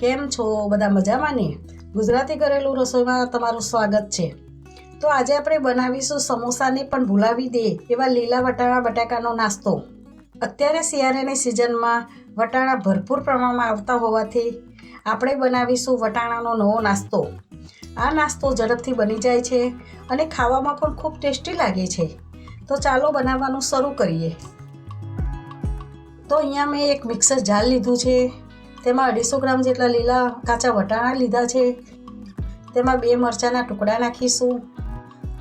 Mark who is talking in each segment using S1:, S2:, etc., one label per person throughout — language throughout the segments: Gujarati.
S1: કેમ છો? બધા મજામાં ને? ગુજરાતી ઘરેલું રસોઈમાં તમારું સ્વાગત છે. તો આજે આપણે બનાવીશું સમોસાને પણ ભૂલાવી દે એવા લીલા વટાણા બટાકાનો નાસ્તો. અત્યારે શિયાળાની સિઝનમાં વટાણા ભરપૂર પ્રમાણમાં આવતા હોવાથી આપણે બનાવીશું વટાણાનો નવો નાસ્તો. આ નાસ્તો ઝડપથી બની જાય છે અને ખાવામાં પણ ખૂબ ટેસ્ટી લાગે છે. તો ચાલો બનાવવાનું શરૂ કરીએ. તો અહીંયા મેં એક મિક્સર જાર લીધું છે. તેમાં અઢીસો ગ્રામ જેટલા લીલા કાચા વટાણા લીધા છે. તેમાં બે મરચાંના ટુકડા નાખીશું,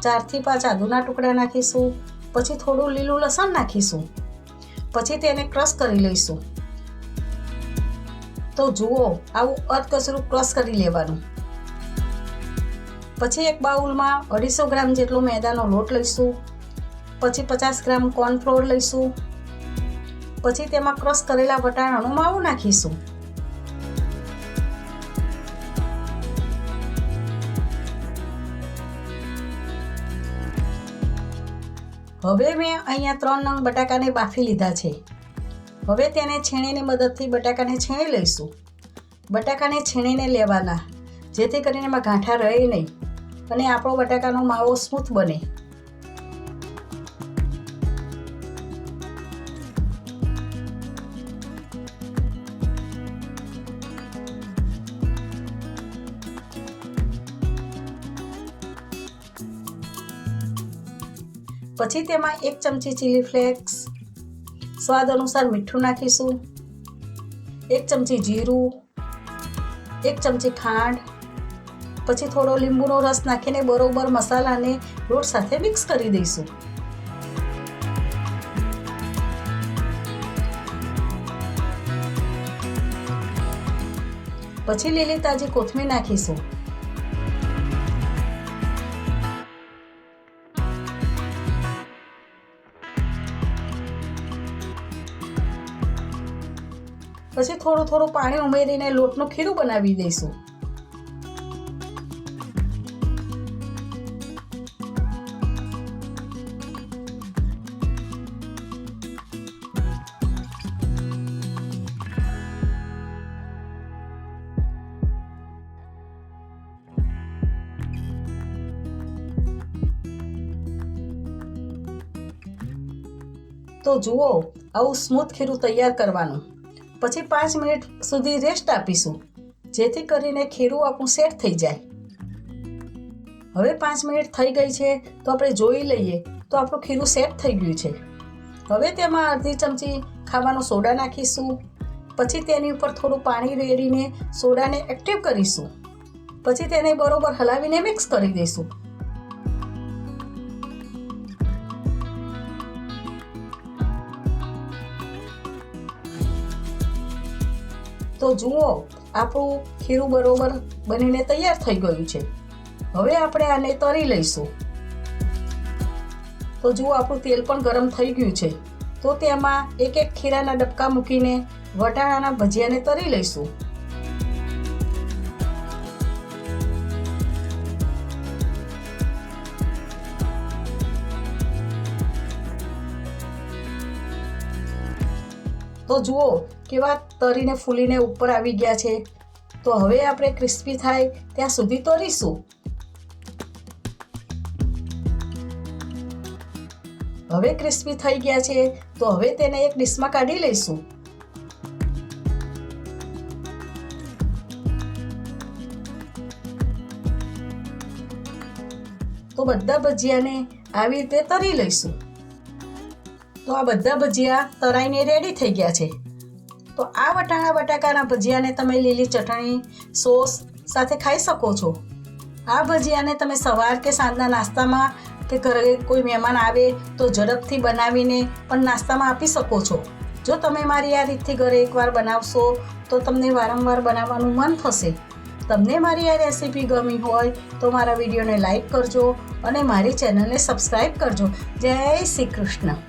S1: ચારથી પાંચ આદુના ટુકડા નાખીશું, પછી થોડું લીલું લસણ નાખીશું, પછી તેને ક્રશ કરી લઈશું. તો જુઓ, આવું અધકચરું ક્રશ કરી લેવાનું. પછી એક બાઉલમાં અઢીસો ગ્રામ જેટલો મેદાનો લોટ લઈશું, પછી પચાસ ગ્રામ કોર્નફ્લોર લઈશું, પછી તેમાં ક્રશ કરેલા વટાણાનું માવું નાખીશું. હવે મેં અહીંયા ત્રણ નંગ બટાકાને બાફી લીધા છે. હવે તેને છેણેની મદદથી બટાકાને છીણી લઈશું. બટાકાને છીણીને લેવાના, જેથી કરીને એમાં ગાંઠા રહે નહીં અને આપણો બટાકાનો માવો સ્મૂથ બને. પછી તેમાં એક ચમચી ચીલી ફ્લેક્સ સ્વાદ અનુસાર મીઠું નાખીશું, એક ચમચી જીરું, એક ચમચી ખાંડ, પછી થોડો લીંબુનો રસ નાખીને બરોબર મસાલાને રોટ સાથે મિક્સ કરી દઈશું. પછી લીલી તાજી કોથમીર નાખીશું. પછી થોડું થોડું પાણી ઉમેરીને લોટનું ખીરું બનાવી દઈશું. તો જુઓ, આવું સ્મૂથ ખીરું તૈયાર કરવાનું. પછી પાંચ મિનિટ સુધી રેસ્ટ આપીશું, જેથી કરીને ખીરું આપણું સેટ થઈ જાય. હવે પાંચ મિનિટ થઈ ગઈ છે, તો આપણે જોઈ લઈએ, તો આપણું ખીરું સેટ થઈ ગયું છે. હવે તેમાં અડધી ચમચી ખાવાનો સોડા નાખીશું, પછી તેની ઉપર થોડું પાણી રેડીને સોડાને એક્ટિવ કરીશું, પછી તેને બરોબર હલાવીને મિક્સ કરી દઈશું. તો જુઓ, આપણું ખીરું બરોબર બનીને તૈયાર થઈ ગયું છે. હવે આપણે આને તરી લઈશું. તો જુઓ, આપણું તેલ પણ ગરમ થઈ ગયું છે. તો તેમાં એક એક ખીરાના ડબકા મૂકીને વટાણાના ભજીયાને તરી લઈશું. તો જુઓ કેવા તરીને ફૂલીને ઉપર આવી ગયા છે. તો હવે આપણે ક્રિસ્પી થાય ત્યાં સુધી તરીશું. હવે ક્રિસ્પી થઈ ગયા છે, તો હવે તેને એક ડીશમાં કાઢી લઈશું. તો બધા ભજીયાને આવી રીતે તરી લઈશું. તો આ બધા ભજીયા તરાઈને રેડી થઈ ગયા છે. તો આ વટાણા બટાકાના ભજીયાને તમે લીલી ચટણી, સોસ સાથે ખાઈ શકો છો. આ ભજીયાને તમે સવાર કે સાંજના નાસ્તામાં કે ઘરે કોઈ મહેમાન આવે તો ઝડપથી બનાવીને પણ નાસ્તામાં આપી શકો છો. જો તમે મારી આ રીતથી ઘરે એકવાર બનાવશો તો તમને વારંવાર બનાવવાનું મન થશે. તમને મારી આ રેસીપી ગમી હોય તો મારા વિડીયોને લાઈક કરજો અને મારી ચેનલને સબસ્ક્રાઈબ કરજો. જય શ્રી કૃષ્ણ.